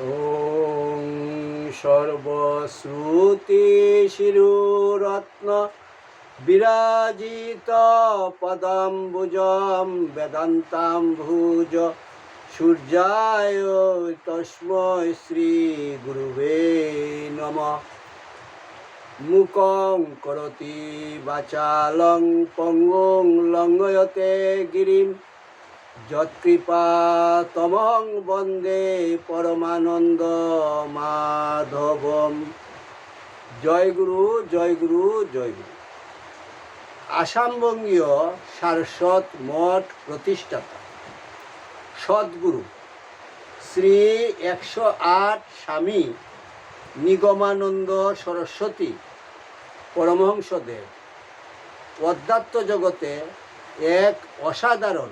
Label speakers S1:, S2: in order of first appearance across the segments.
S1: ॐ सर्वश्रुतिशिरुरत्न विराजित पदाम्बुजं वेदान्ताम्भुज সূর্যায় তস্মৈ শ্রীগুরুবে নম মুকং করতি বাচালং পঙ্গুং লঙ্ঘয়তে গিরিম যৎকৃপা তমং বন্দে পরমানন্দ মাধবম। জয় গুরু জয় গুরু জয় গুরু। আসামবঙ্গীয় সারস্বত মঠ প্রতিষ্ঠাতা। সদ্গুরু, শ্রী একশো আট স্বামী নিগমানন্দ সরস্বতী পরমহংসদেব। অধ্যাত্ম জগতে এক অসাধারণ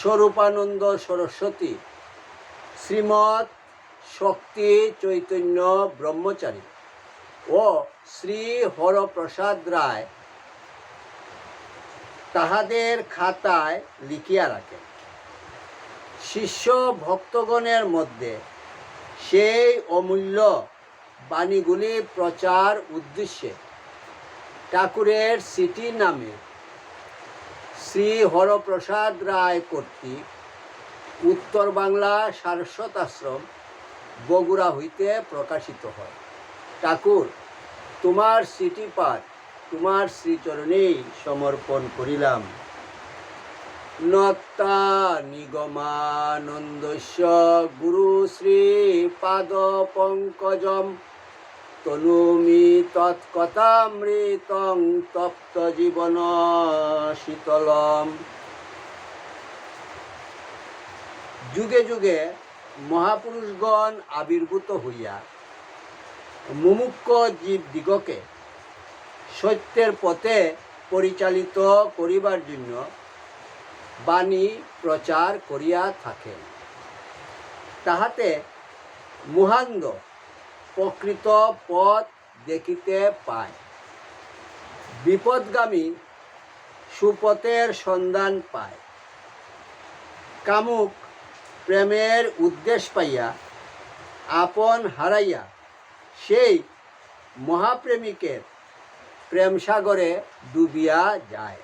S1: স্বরূপানন্দ সরস্বতী। শ্রীমৎ শক্তি চৈতন্য ব্রহ্মচারী ও শ্রী হরপ্রসাদ রায় তাহাদের খাতায় লিখিয়া রাখেন। শিষ্য ভক্তগণের মধ্যে সেই অমূল্য বাণীগুলি প্রচার উদ্দেশ্যে ঠাকুরের সিটি নামে শ্রী হরপ্রসাদ রায় কর্তৃক উত্তর বাংলা সারস্বত আশ্রম বগুড়া হইতে প্রকাশিত হয়। ঠাকুর, তোমার সিটি পাঠ তোমার শ্রীচরণেই সমর্পণ করিলাম। নত্তা নিগমানন্দস্য গুরু শ্রী পাদ পঙ্কজম তনুমি তৎকথামৃতং তপ্ত জীবন শীতলম। যুগে যুগে মহাপুরুষগণ আবির্ভূত হইয়া মুমুক্ষ জীব দিগকে সত্যের পথে পরিচালিত করিবার জন্য বাণী প্রচার করিয়া থাকেন। তাহাতে মুহান্দ প্রকৃত পথ দেখিতে পায়। বিপদগামী সুপথের সন্ধান পায়। কামুক প্রেমের উদ্দেশ পাইয়া, আপন হারাইয়া সেই মহাপ্রেমিকের প্রেমসাগরে ডুবিয়া যায়।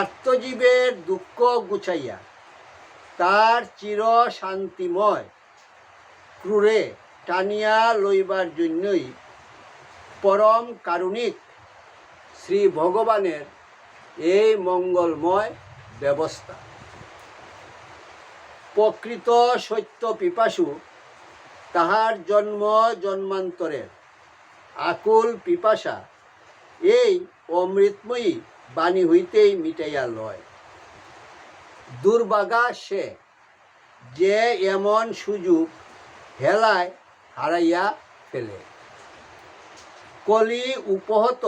S1: আত্মজীবের দুঃখ গুছাইয়া, তার চির শান্তিময় ক্রুরে টানিয়া লইবার জন্যই পরম কারুণিক শ্রী ভগবানের এই মঙ্গলময় ব্যবস্থা। প্রকৃত সত্য পিপাসু তাহার জন্ম জন্মান্তরের আকুল পিপাসা এই অমৃতময়ী বাণী হইতেই মিটাইয়া লয়। দুর্বাগা সে যে এমন সুযোগ হেলায় হারাইয়া ফেলে। কলি উপহত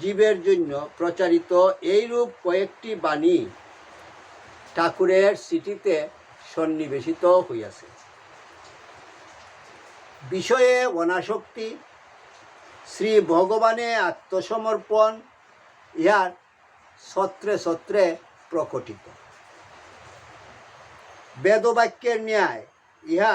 S1: জীবের জন্য প্রচারিত এইরূপ কয়েকটি বাণী ঠাকুরের সিটিতে সন্নিবেশিত হইয়াছে। বিষয়ে অনাসক্তি, শ্রী ভগবানে আত্মসমর্পণ, ইহার সত্রে সত্রে প্রকটিত। বেদবাক্যের ন্যায় ইহা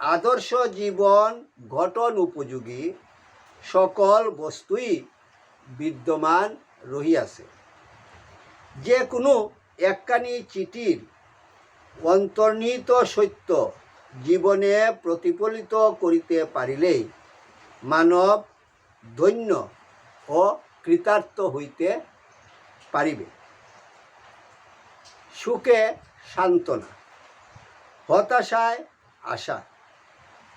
S1: আদর্শ জীবন গঠন উপযোগী সকল বস্তুই বিদ্যমান রহিয়াছে। যে কোনো একখানি চিঠির অন্তর্নিহিত সত্য জীবনে প্রতিফলিত করিতে পারিলেই মানব ধন্য ও কৃতার্থ হইতে পারিবে। সুখে সান্ত্বনা, হতাশায় আশা।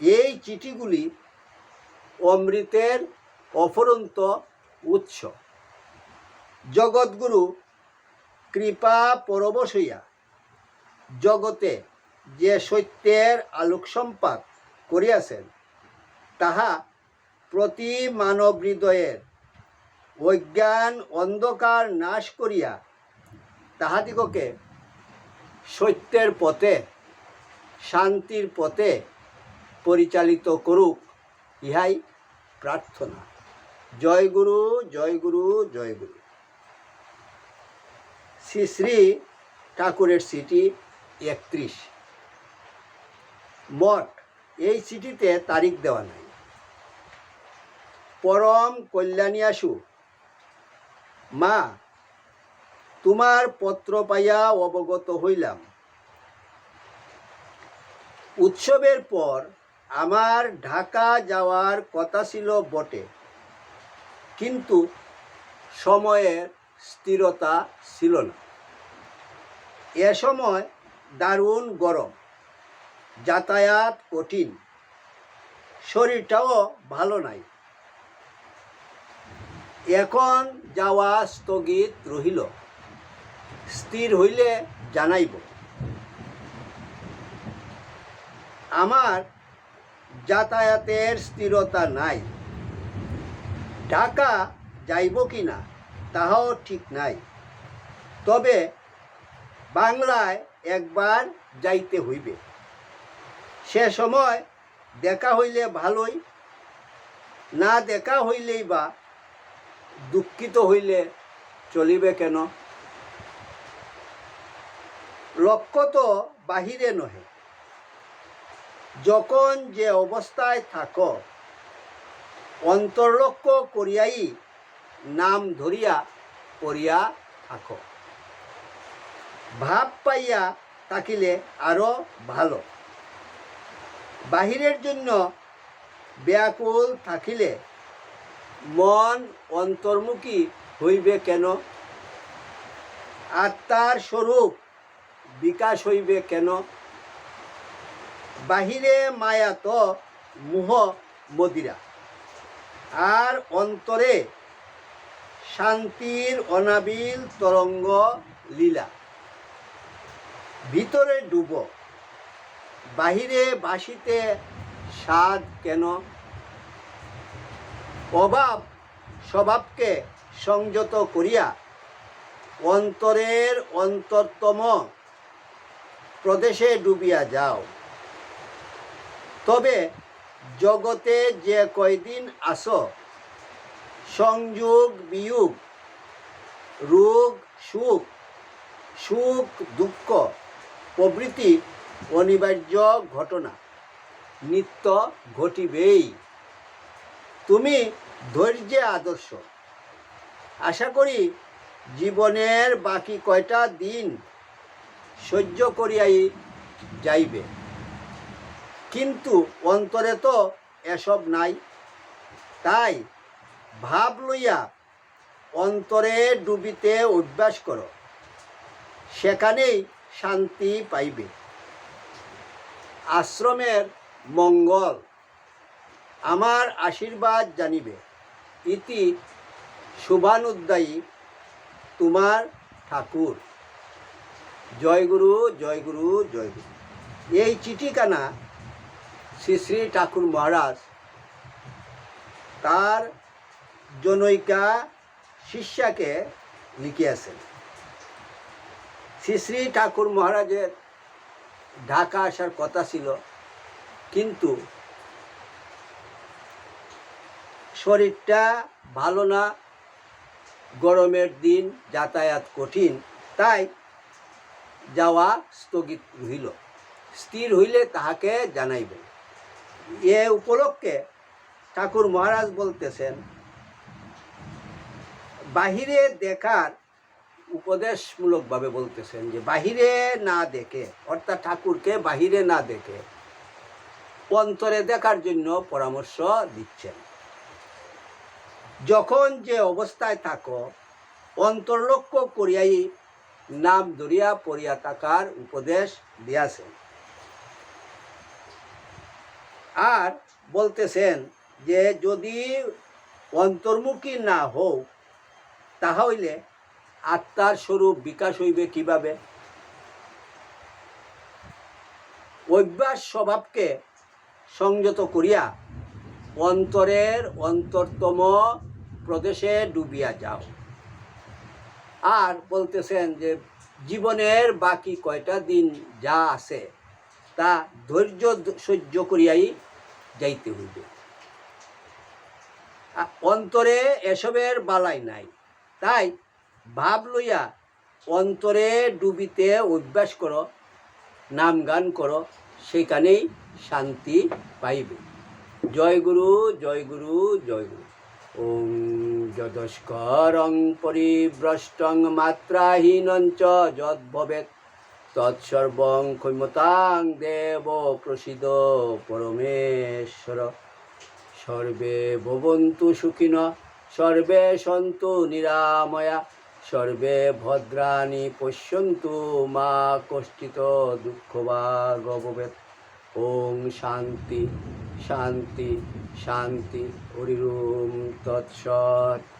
S1: এই চিঠিগুলি অমৃতের অফরন্ত উৎস। জগৎগুরু, কৃপা পরবশ হইয়া জগতে যে সত্যের আলোক সম্পাদ করিয়াছেন, তাহা প্রতি মানব হৃদয়ের অজ্ঞান অন্ধকার নাশ করিয়া তাহাদিগকে সত্যের পথে, শান্তির পথে পরিচালিত করুক, ইহাই প্রার্থনা। জয় গুরু জয় গুরু জয় গুরু। শ্রী শ্রী ঠাকুরের সিটি একত্রিশ। মঠ, এই চিঠিতে তারিখ দেওয়া নাই। পরম কল্যাণী আসু। মা, তোমার পত্র পাইয়া অবগত হইলাম। উৎসবের পর আমার ঢাকা যাওয়ার কথা ছিল বটে। কিন্তু সময়ের স্থিরতা ছিল না। এ সময় দারুণ গরম, যাতায়াত কঠিন, শরীরটাও ভালো নাই। এখন যাওয়া স্থগিত রহিল, স্থির হইলে জানাইব। আমার যাতায়াতের স্থিরতা নাই। ঢাকা যাইব কি না তাহাও ঠিক নাই। তবে বাংলায় একবার যাইতে হইবে। সে সময় দেখা হইলে ভালোই, না দেখা হইলেই বা দুঃখিত হইলে চলিবে কেন? লক্ষ্য তো বাহিরে নহে। যখন যে অবস্থায় থাকো, অন্তর্লক্ষ্য করিয়াই নাম ধরিয়া পড়িয়া থাকো। ভাব পাইয়া থাকিলে আরও ভালো। বাহিরের জন্য ব্যাকুল থাকিলে মন অন্তর্মুখী হইবে কেন? আত্মার স্বরূপ বিকাশ হইবে কেন? বাহিরে মায়া তো মোহ মদিরা। আর অন্তরে শান্তির অনাবিল তরঙ্গ লীলা। ভিতরে ডুব, বাহিরে বাসিতে স্বাদ কেন? অভাব স্বভাবকে সংযত করিয়া অন্তরের অন্তরতম প্রদেশে ডুবিয়া যাও। তবে জগতে যে কয়দিন আসো সংযোগ, বিয়োগ, রোগ, সুখ সুখ, দুঃখ, প্রভৃতি অনিবার্য ঘটনা, নিত্য ঘটিবেই। তুমি ধৈর্যে আদর্শ। আশা করি জীবনের বাকি কয়টা দিন সহ্য করিয়াই যাইবে। কিন্তু অন্তরে তো এসব নাই। তাই ভাব লইয়া অন্তরে ডুবিতে অভ্যাস করো। সেখানেই শান্তি পাইবে। আশ্রমের মঙ্গল। আমার আশীর্বাদ জানিবে। ইতি শুভানুদ্দায়ী তোমার ঠাকুর। জয় গুরু জয় গুরু জয় গুরু। এই চিঠিখানা শ্রী শ্রী ঠাকুর মহারাজ, তার জনৈকা শিষ্যাকে লিখিয়াছেন। শ্রী শ্রী ঠাকুর মহারাজের ঢাকা আসার কথা ছিল, কিন্তু শরীরটা ভালো না, গরমের দিন যাতায়াত কঠিন, তাই যাওয়া স্থগিত রহিল। স্থির হইলে তাহাকে জানাইবেন। এ উপলক্ষে ঠাকুর মহারাজ বলতেছেন, বাহিরে দেখার উপদেশমূলকভাবে বলতেছেন যে, বাহিরে না দেখে, অর্থাৎ ঠাকুরকে বাহিরে না দেখে অন্তরে দেখার জন্য পরামর্শ দিচ্ছেন। যখন যে অবস্থায় থাকো, অন্তর্লক্ষ্য করিয়াই নাম ধরিয়া পড়িয়া থাকার উপদেশ দিয়াছেন। আর বলতেছেন যে যদি অন্তর্মুখী না হও, তাহলে আত্মার স্বরূপ বিকাশ হইবে কীভাবে? অভ্যাস স্বভাবকে সংযত করিয়া অন্তরের অন্তরতম প্রদেশে ডুবিয়া যাও। আর বলতেছেন যে জীবনের বাকি কয়টা দিন যা আছে, তা ধৈর্য সহ্য করিয়াই যাইতে হইবে। অন্তরে এসবের বালাই নাই। তাই ভাব লইয়া অন্তরে ডুবিতে অভ্যাস করো নাম গান করো, সেখানেই শান্তি পাইবে। জয় গুরু জয় গুরু জয় গুরু। ওম যদস্করং পরিভ্রষ্টং মাত্রাহীনং চ যদ্ভবেৎ। তৎসর্বং ক্ষমতাং দেব প্রসিদ পরমেশ্বর। সর্বে ভবন্তু সুখিন, সর্বে সন্তু নিরাময়া, সর্বে ভদ্রাণী পশ্যন্তু মা কষ্টিত দুঃখ বা ওং শান্তি শান্তি শান্তি, হরিরুম তৎসৎ।